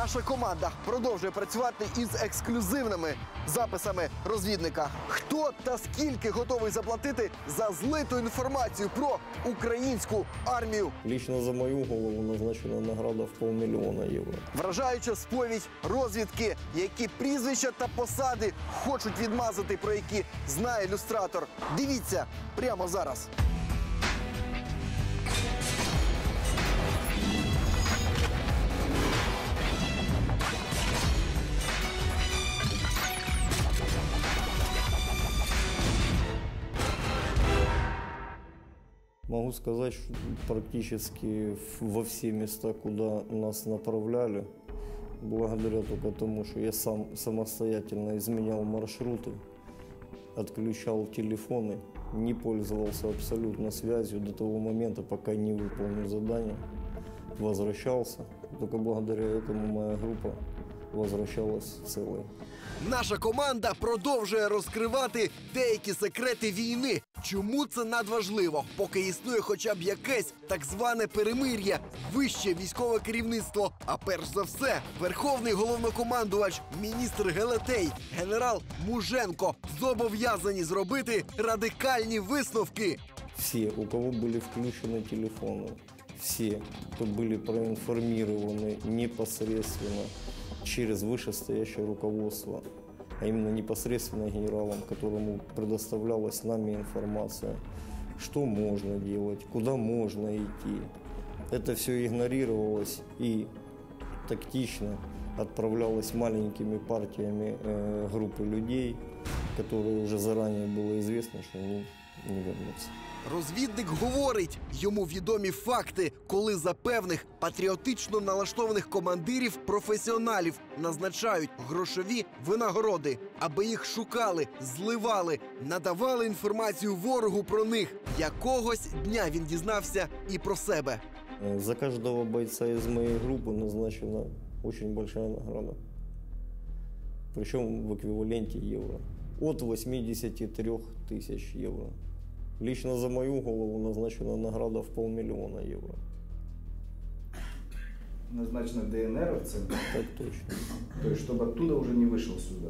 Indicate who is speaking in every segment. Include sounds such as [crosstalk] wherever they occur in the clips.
Speaker 1: Наша команда продовжує працювати із ексклюзивними записами розвідника. Хто та скільки готовий заплатити за злиту інформацію про українську армію?
Speaker 2: Лично за мою голову назначена награда в полмиллиона евро.
Speaker 1: Вражаюча сповідь розвідки, які прізвища та посади хочуть відмазати, про які знає люстратор. Дивіться прямо зараз.
Speaker 2: Могу сказать, что практически во все места, куда нас направляли, благодаря только тому, что я сам самостоятельно изменял маршруты, отключал телефоны, не пользовался абсолютно связью до того момента, пока не выполнил задание, возвращался. Только благодаря этому моя группа возвращалась целой.
Speaker 1: Наша команда продовжує розкривати деякі секрети війни. Чому це надважливо? Поки існує хоча б якесь так зване перемир'я, вище військове керівництво. А перш за все, верховний головнокомандувач, міністр Гелетей, генерал Муженко зобов'язані зробити радикальні висновки.
Speaker 2: Все, у кого были включены телефоны, все, кто были проинформированы непосредственно через вышестоящее руководство, а именно непосредственно генералом, которому предоставлялась нами информация, что можно делать, куда можно идти. Это все игнорировалось и тактично отправлялось маленькими партиями э, группы людей, которые уже заранее было известно, что они не вернутся.
Speaker 1: Розвідник говорить, йому відомі факти, коли за певних патріотично налаштованих командирів професіоналів назначають грошові винагороди, аби їх шукали, зливали, надавали інформацію ворогу про них. Якогось дня він дізнався і про себе.
Speaker 2: Э, За каждого бойца из моей группы назначена очень большая награда. Причем в эквиваленте евро. От 83 тысяч евро. Лично за мою голову назначена награда в полмиллиона евро.
Speaker 3: назначено ДНРовцем,
Speaker 2: Так точно.
Speaker 3: то есть чтобы оттуда уже не вышел сюда.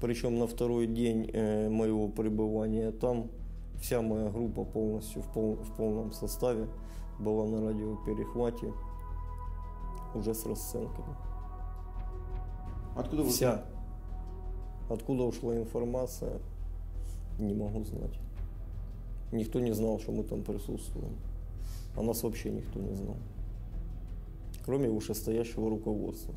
Speaker 2: Причем на второй день э, моего пребывания там вся моя группа полностью в, пол- в полном составе была на радиоперехвате уже с расценками.
Speaker 3: Откуда вы
Speaker 2: Вся. Откуда ушла информация, не могу знать. Никто не знал, что мы там присутствуем. О нас вообще никто не знал. Кроме вышестоящего руководства.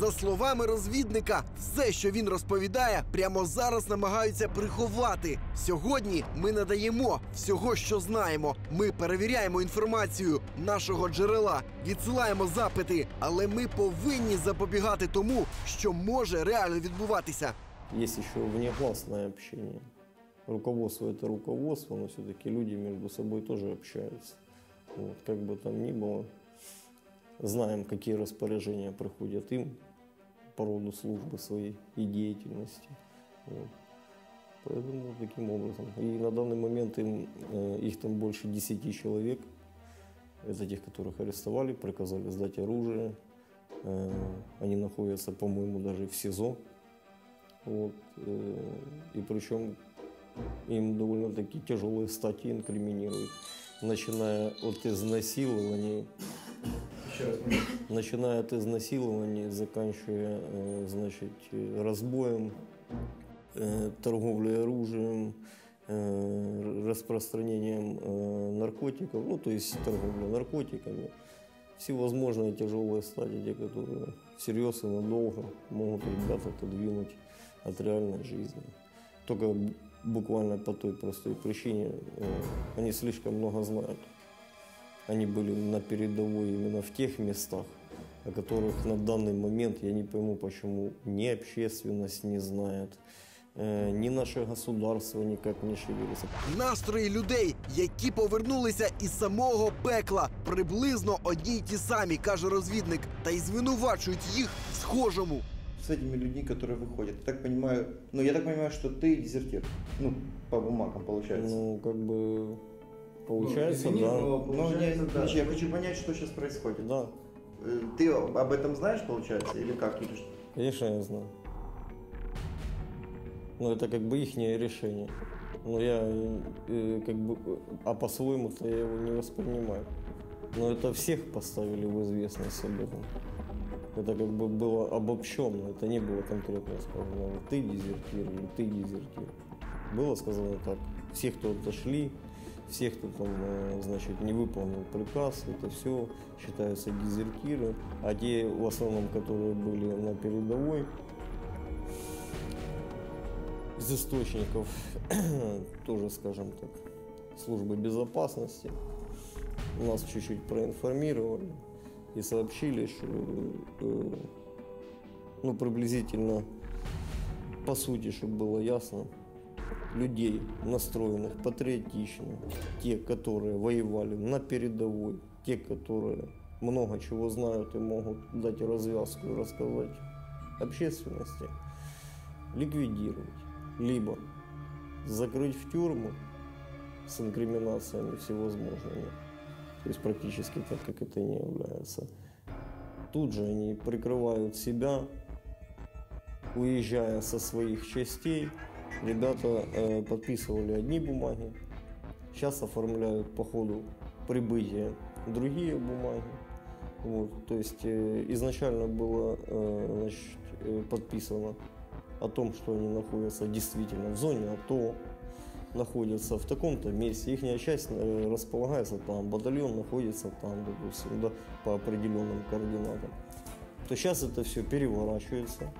Speaker 1: За словами розвідника, все, що він розповідає, прямо зараз намагаються приховати. Сьогодні ми надаємо всього, що знаємо. Ми перевіряємо інформацію нашого джерела, відсилаємо запити, але ми повинні запобігати тому, що може реально відбуватися.
Speaker 2: Есть еще внеклассное общение. Руководство это руководство, но все-таки люди между собой тоже общаются. Вот, как бы там ни было, знаем, какие распоряжения приходят им по роду службы своей и деятельности. Вот. Поэтому таким образом. И на данный момент им, э, их там больше 10 человек. Это тех, которых арестовали, приказали сдать оружие. Э, Они находятся, по-моему, даже в СИЗО. Вот, э, и причем им довольно-таки тяжелые статьи инкриминируют, начиная от изнасилований, начиная от изнасилований, заканчивая, э, значит, разбоем, э, торговлей оружием, э, распространением наркотиков, ну, то есть торговля наркотиками. Всевозможные тяжелые стадии, те, которые всерьез и надолго могут ребят отодвинуть от реальной жизни. Только буквально по той простой причине, э, они слишком много знают. Они были на передовой именно в тех местах, о которых на данный момент я не пойму, почему ни общественность не знает, э, ни наше государство никак не шевелится.
Speaker 1: Настрої людей, які повернулися із самого пекла, приблизно одні й ті самі, каже розвідник, та й звинувачують їх в схожому.
Speaker 4: С этими людьми, которые выходят. Я так понимаю, ну я так понимаю, что ты дезертир. Ну, по бумагам получается.
Speaker 2: Ну, как бы, получается,
Speaker 3: извини,
Speaker 2: да.
Speaker 3: но-
Speaker 4: Ну,
Speaker 3: получается,
Speaker 4: не,
Speaker 3: да.
Speaker 4: значит, я хочу понять, что сейчас происходит.
Speaker 2: Да.
Speaker 4: Э, Ты об этом знаешь, получается, или как? Или что?
Speaker 2: Конечно, я знаю. Но это как бы их решение. Но я э, как бы, а по-своему-то я его не воспринимаю. Но это всех поставили в известность об этом. Это как бы было обобщенно, это не было конкретно сказано, ты дезертир или ты дезертир. Было сказано так, все, кто отошли, все, кто там, э, значит, не выполнил приказ, это все считаются дезертиры, а те, в основном, которые были на передовой, из источников, [clears throat] тоже, скажем так, службы безопасности, нас чуть-чуть проинформировали и сообщили, что э, ну, приблизительно, по сути, чтобы было ясно, людей, настроенных патриотично, те, которые воевали на передовой, те, которые много чего знают и могут дать развязку и рассказать общественности, ликвидировать, либо закрыть в тюрьму с инкриминациями всевозможными, то есть практически так, как это не является. Тут же они прикрывают себя, уезжая со своих частей. Ребята э, подписывали одни бумаги, сейчас оформляют по ходу прибытия другие бумаги. Вот, то есть э, изначально было э, значит, э, подписано о том, что они находятся действительно в зоне АТО, находятся в таком-то месте, их часть э, располагается там, батальон находится там, допустим, да, по определенным координатам. То сейчас это все переворачивается.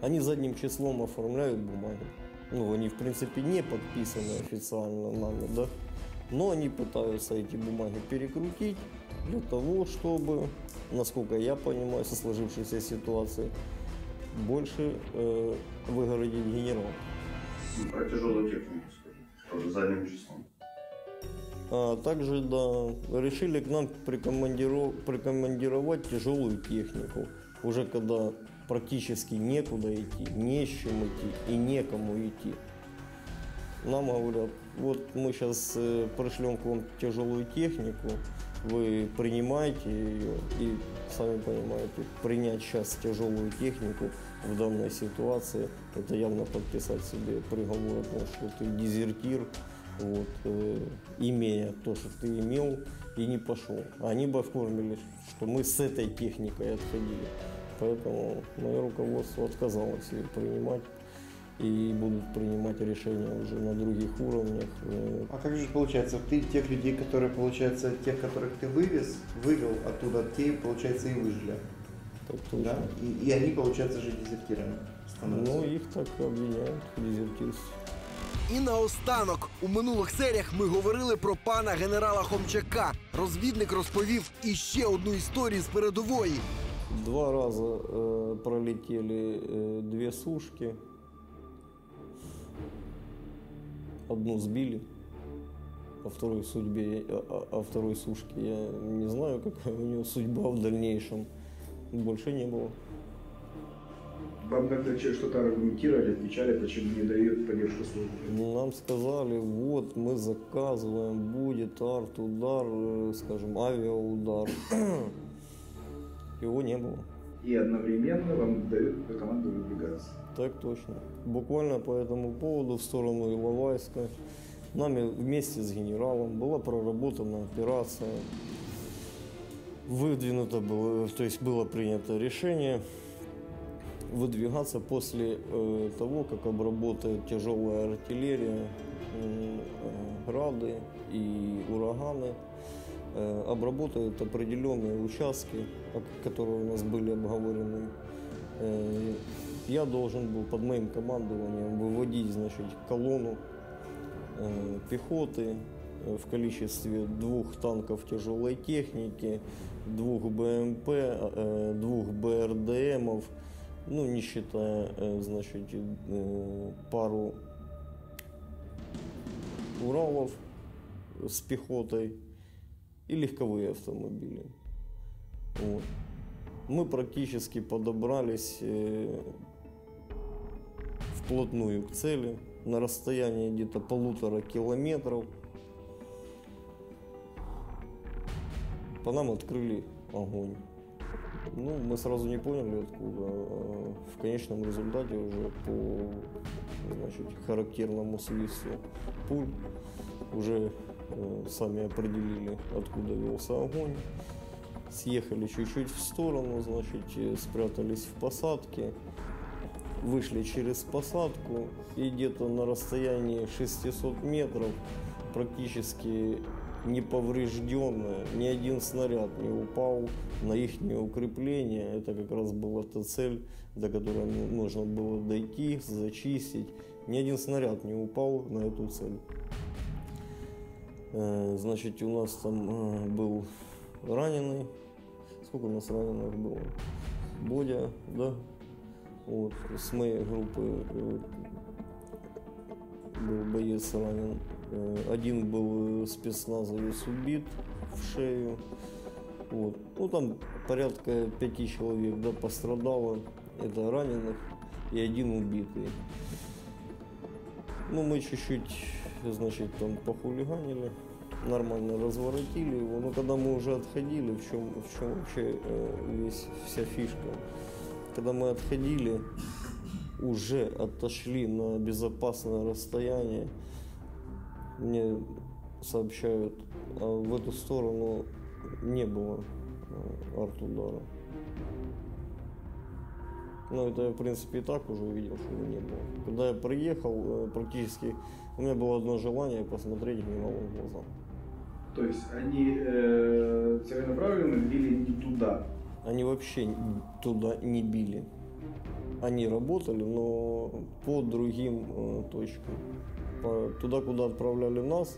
Speaker 2: Они задним числом оформляют бумаги. Ну, они, в принципе, не подписаны официально нами, да. Но они пытаются эти бумаги перекрутить для того, чтобы, насколько я понимаю, со сложившейся ситуацией, больше э, выгородить генерал.
Speaker 5: Про тяжелую технику. Тоже задним числом.
Speaker 2: А также, да, решили к нам прикомандиров- прикомандировать тяжелую технику. Уже когда практически некуда идти, не с чем идти и некому идти. Нам говорят, вот мы сейчас пришлем к вам тяжелую технику, вы принимаете ее и сами понимаете, принять сейчас тяжелую технику в данной ситуации, это явно подписать себе приговор о том, что ты дезертир, вот, э, имея то, что ты имел, и не пошел. Они бы оформили, что мы с этой техникой отходили. Поэтому мое руководство отказалось ее принимать и будут принимать решения уже на других уровнях. Э,
Speaker 4: А как же получается, ты тех людей, которые, получается, тех, которых ты вывез, вывел оттуда, те, получается, и выжили,
Speaker 2: Так точно.
Speaker 4: да? И, и они, получается, же дезертирами становятся.
Speaker 2: Ну, их так обвиняют в дезертирстве.
Speaker 1: І наостанок у минулих серіях ми говорили про пана генерала Хомчака. Розвідник розповів іще одну історію з передової.
Speaker 2: Два раза э, пролетели э, две сушки. Одну сбили. О второй судьбе, о, о- о второй сушке я не знаю, какая у нее судьба в дальнейшем. Больше не было.
Speaker 3: Вам как-то что-то аргументировали, отвечали, почему не дают поддержку службы?
Speaker 2: Нам сказали, вот мы заказываем, будет арт-удар, э, скажем, авиаудар. [clears throat] Его не было.
Speaker 3: И одновременно вам дают команду выдвигаться.
Speaker 2: Так точно. Буквально по этому поводу в сторону Иловайска нами вместе с генералом была проработана операция. Выдвинуто было, то есть было принято решение выдвигаться после э, того, как обработает тяжелая артиллерия, м, э, грады и ураганы, э, определенные участки, которые у нас были обговорены. Э, я должен был под моим командованием выводить, значит, колонну пехоты в количестве двух танков тяжелой техники, двух БМП, э, двух БРДМов, ну, не считая, э, значит, э, пару Уралов с пехотой и легковые автомобили. Вот. Мы практически подобрались вплотную к цели на расстоянии где-то полутора километров. По нам открыли огонь. Ну, мы сразу не поняли откуда. А В конечном результате уже по значит, характерному свисту пуль уже э, сами определили, откуда велся огонь. Съехали чуть-чуть в сторону, значит, э, спрятались в посадке, вышли через посадку и где-то на расстоянии 600 метров практически неповрежденная, ни один снаряд не упал на их укрепление. Это как раз была та цель, до которой ну- нужно было дойти, зачистить. Ни один снаряд не упал на эту цель. Э, Значит, у нас там э, был раненый. Сколько у нас раненых было? Бодя, да? Вот, с моей группы э, был боец ранен. Э, Один был спецназовец убит в шею. Вот. Ну там порядка пяти человек да, пострадало. Это раненых и один убитый. Ну, мы чуть-чуть, значит, там похулиганили, нормально разворотили его. Но когда мы уже отходили, в чем, в чем вообще э, весь, вся фишка? Когда мы отходили, уже отошли на безопасное расстояние, мне сообщают, а в эту сторону не было э, арт-удара. Ну, это я, в принципе, и так уже увидел, что его не было. Когда я приехал, э, практически у меня было одно желание посмотреть в глаза.
Speaker 3: То есть они э, целенаправленно били не туда.
Speaker 2: Они вообще туда не били. Они работали, но по другим э, точкам По- туда, куда отправляли нас,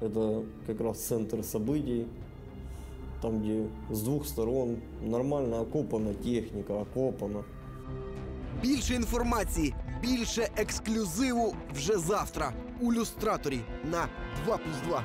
Speaker 2: это как раз центр событий, там, где с двух сторон нормально окопана техника, окопана.
Speaker 1: Більше інформації, більше ексклюзиву вже завтра у люстраторі на 2+,2.